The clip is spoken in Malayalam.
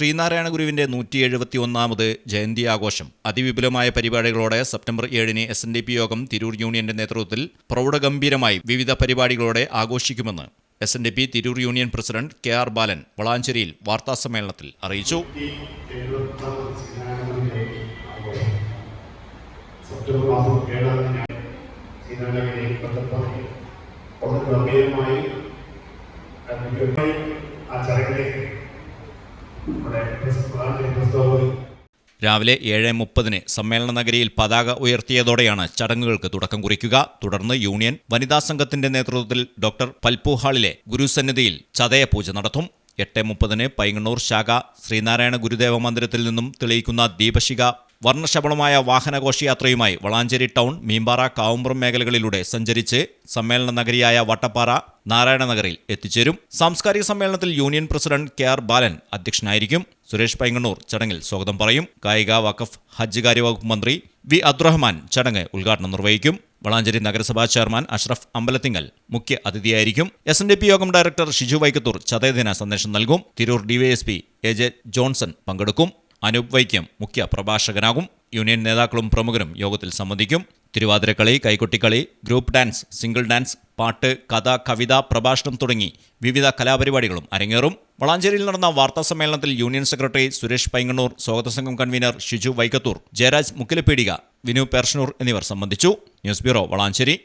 ശ്രീനാരായണ ഗുരുവിന്റെ നൂറ്റി എഴുപത്തി ഒന്നാമത് ജയന്തി ആഘോഷം അതിവിപുലമായ പരിപാടികളോടെ സെപ്റ്റംബർ ഏഴിന് എസ് എൻ ഡി പി യോഗം തിരൂർ യൂണിയന്റെ നേതൃത്വത്തിൽ പ്രൗഢഗംഭീരമായി വിവിധ പരിപാടികളോടെ ആഘോഷിക്കുമെന്ന് S N D P Tirur union president K R Balan വളാഞ്ചേരിയിൽ വാർത്താസമ്മേളനത്തിൽ അറിയിച്ചു. സെപ്റ്റംബർ ആ ചടങ്ങിലേക്ക് രാവിലെ ഏഴ് മുപ്പതിന് സമ്മേളന നഗരിയിൽ പതാക ഉയർത്തിയതോടെയാണ് ചടങ്ങുകൾക്ക് തുടക്കം കുറിക്കുക. തുടർന്ന് യൂണിയൻ വനിതാ സംഘത്തിന്റെ നേതൃത്വത്തിൽ ഡോക്ടർ പൽപൂഹാളിലെ ഗുരുസന്നിധിയിൽ ചതയ പൂജ നടത്തും. എട്ട് മുപ്പതിന് പൈങ്ങണ്ണൂർ ശാഖ ശ്രീനാരായണ ഗുരുദേവ മന്ദിരത്തിൽ നിന്നും തെളിയിക്കുന്ന ദീപശിക വർണശബളമായ വാഹനഘോഷയാത്രയുമായി വളാഞ്ചേരി ടൗൺ മീമ്പാറ കാവുമ്പുറം മേഖലകളിലൂടെ സഞ്ചരിച്ച് സമ്മേളന നഗരിയായ വട്ടപ്പാറ നാരായണ നഗറിൽ എത്തിച്ചേരും. സാംസ്കാരിക സമ്മേളനത്തിൽ union president K R Balan അധ്യക്ഷനായിരിക്കും. സുരേഷ് പൈങ്ങണ്ണൂർ ചടങ്ങിൽ സ്വാഗതം പറയും. കായിക വഖഫ് ഹജ്ജ് കാര്യവകുപ്പ് മന്ത്രി വി അബ്ദുറഹ്മാൻ ചടങ്ങ് ഉദ്ഘാടനം നിർവഹിക്കും. വളാഞ്ചേരി നഗരസഭാ ചെയർമാൻ അഷ്റഫ് അമ്പലത്തിങ്കൽ മുഖ്യ അതിഥിയായിരിക്കും. S N D P Yogam director Shiju Vaikkathoor ചതയദിന സന്ദേശം നൽകും. Tirur DYSP A J Johnson പങ്കെടുക്കും. അനൂപ് വൈക്കം മുഖ്യ പ്രഭാഷകനാകും. യൂണിയൻ നേതാക്കളും പ്രമുഖരും യോഗത്തിൽ സംബന്ധിക്കും. Thiruvathirakali Kaikottikali group dance single dance പാട്ട് കഥ കവിത പ്രഭാഷണം തുടങ്ങി വിവിധ കലാപരിപാടികളും അരങ്ങേറും. വളാഞ്ചേരിയിൽ നടന്ന വാർത്താ സമ്മേളനത്തിൽ യൂണിയൻ സെക്രട്ടറി സുരേഷ് പൈങ്ങണ്ണൂർ സ്വാഗത സംഘം കൺവീനർ ഷിജു വൈക്കത്തൂർ ജയരാജ് മുക്കിലപ്പീടിക വിനു പേർഷനൂർ എന്നിവർ സംബന്ധിച്ചു. News bureau Valanchery.